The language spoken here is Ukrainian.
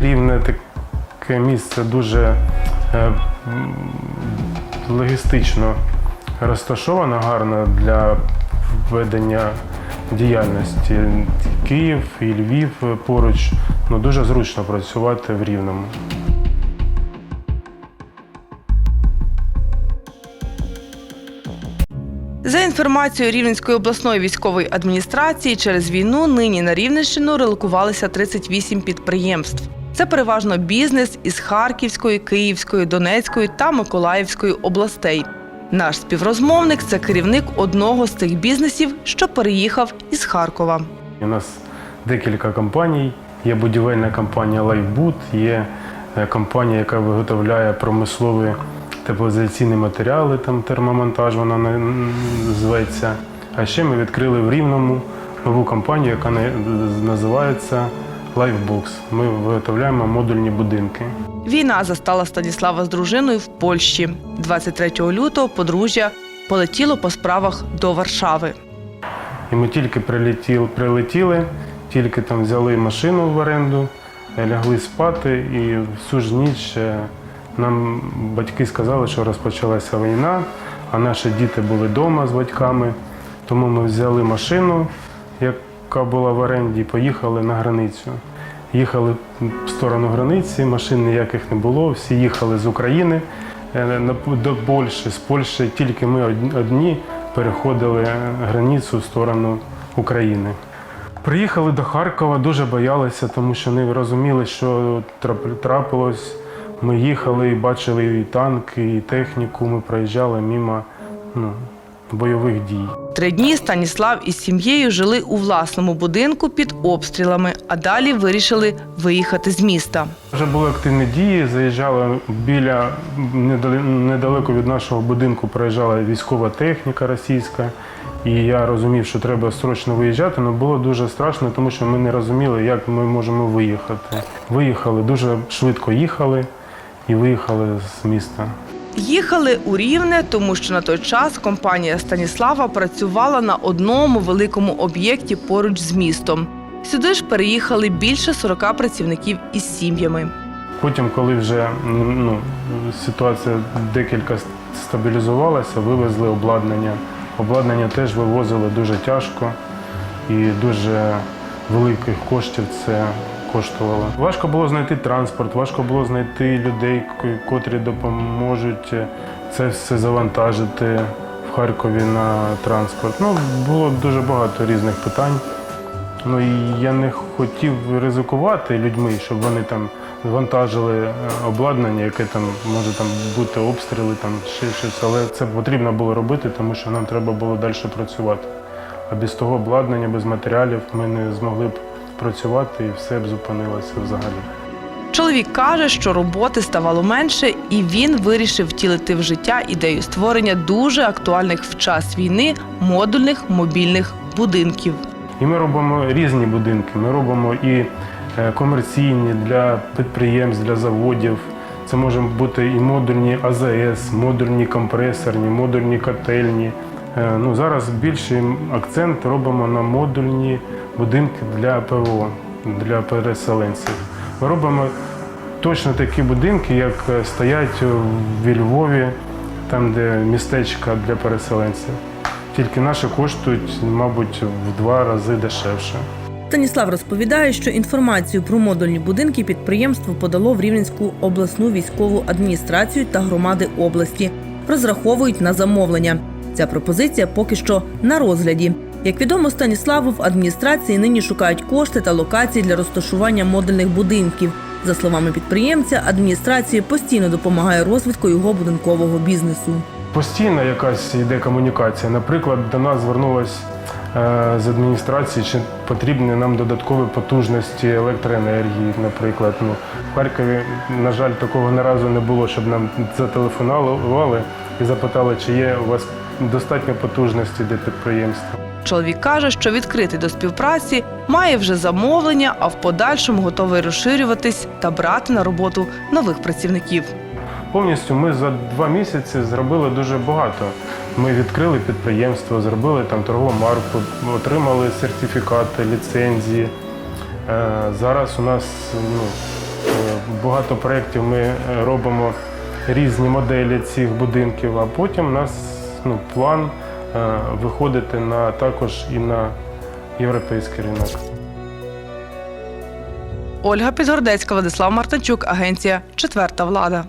Рівне таке місце дуже е, логістично розташовано гарно для ведення діяльності. Київ і Львів поруч. Ну, дуже зручно працювати в Рівному. За інформацією Рівненської обласної військової адміністрації, через війну нині на Рівненщину релокувалися 38 підприємств. Це переважно бізнес із Харківської, Київської, Донецької та Миколаївської областей. Наш співрозмовник це керівник одного з цих бізнесів, що переїхав із Харкова. У нас декілька компаній. Є будівельна компанія Lifeboot, є е, компанія, яка виготовляє промислові теплоізоляційні матеріали, там термомонтаж вона на- зветься. А ще ми відкрили в Рівному нову компанію, яка на- називається Lifebox. Ми виготовляємо модульні будинки. Війна застала Станіслава з дружиною в Польщі. 23 лютого подружжя полетіло по справах до Варшави. І ми тільки прилетіли, прилетіли, тільки там взяли машину в оренду, лягли спати, і всю ж ніч е, нам батьки сказали, що розпочалася війна, а наші діти були вдома з батьками. Тому ми взяли машину, яка була в оренді, поїхали на границю. Їхали в сторону границі, машин ніяких не було, всі їхали з України е, до Польщі. З Польщі тільки ми одні переходили е, границю в сторону України. Приїхали до Харкова, дуже боялися, тому що не розуміли, що трапилось. Ми їхали і бачили і танки, і техніку. Ми проїжджали мимо ну, бойових дій. Три дні Станіслав із сім'єю жили у власному будинку під обстрілами, а далі вирішили виїхати з міста. Вже були активні дії, заїжджали біля недалеко від нашого будинку проїжджала військова техніка російська. І я розумів, що треба срочно виїжджати, але було дуже страшно, тому що ми не розуміли, як ми можемо виїхати. Виїхали, дуже швидко їхали і виїхали з міста. Їхали у Рівне, тому що на той час компанія Станіслава працювала на одному великому об'єкті поруч з містом. Сюди ж переїхали більше 40 працівників із сім'ями. Потім, коли вже ну, ситуація декілька стабілізувалася, вивезли обладнання. Обладнання теж вивозили дуже тяжко і дуже великих коштів це коштувало. Важко було знайти транспорт, важко було знайти людей, котрі допоможуть це все завантажити в Харкові на транспорт. Ну, було дуже багато різних питань. Ну і я не хотів ризикувати людьми, щоб вони там вантажили е, обладнання, яке там може там бути обстріли, там ще щось. Але це потрібно було робити, тому що нам треба було далі працювати. А без того обладнання, без матеріалів ми не змогли б працювати і все б зупинилося взагалі. Чоловік каже, що роботи ставало менше, і він вирішив втілити в життя ідею створення дуже актуальних в час війни модульних мобільних будинків. І ми робимо різні будинки. Ми робимо і е, комерційні для підприємств, для заводів. Це можуть бути і модульні АЗС, модульні компресорні, модульні котельні. Е, Ну, зараз більший акцент робимо на модульні будинки для ПВО, для переселенців. Ми робимо точно такі будинки, як е, стоять в Львові, там, де містечка для переселенців. Тільки наші коштують, мабуть, в два рази дешевше. Станіслав розповідає, що інформацію про модульні будинки підприємство подало в Рівненську обласну військову адміністрацію та громади області. Розраховують на замовлення. Ця пропозиція поки що на розгляді. Як відомо, Станіславу в адміністрації нині шукають кошти та локації для розташування модульних будинків. За словами підприємця, адміністрація постійно допомагає розвитку його будинкового бізнесу. Постійно якась йде комунікація. Наприклад, до нас звернулась е, з адміністрації, чи потрібні нам додаткові потужності електроенергії, наприклад. Ну, в Харкові, на жаль, такого ні разу не було, щоб нам зателефонували і запитали, чи є у вас достатньо потужності для підприємства. Чоловік каже, що відкритий до співпраці, має вже замовлення, а в подальшому готовий розширюватись та брати на роботу нових працівників. Повністю ми за два місяці зробили дуже багато. Ми відкрили підприємство, зробили там торгову марку, отримали сертифікати, ліцензії. Е, Зараз у нас ну, Багато проєктів ми е, робимо різні моделі цих будинків, а потім у нас ну, план е, виходити на також і на європейський ринок. Ольга Підгордецька, Владислав Мартинчук, агенція Четверта влада.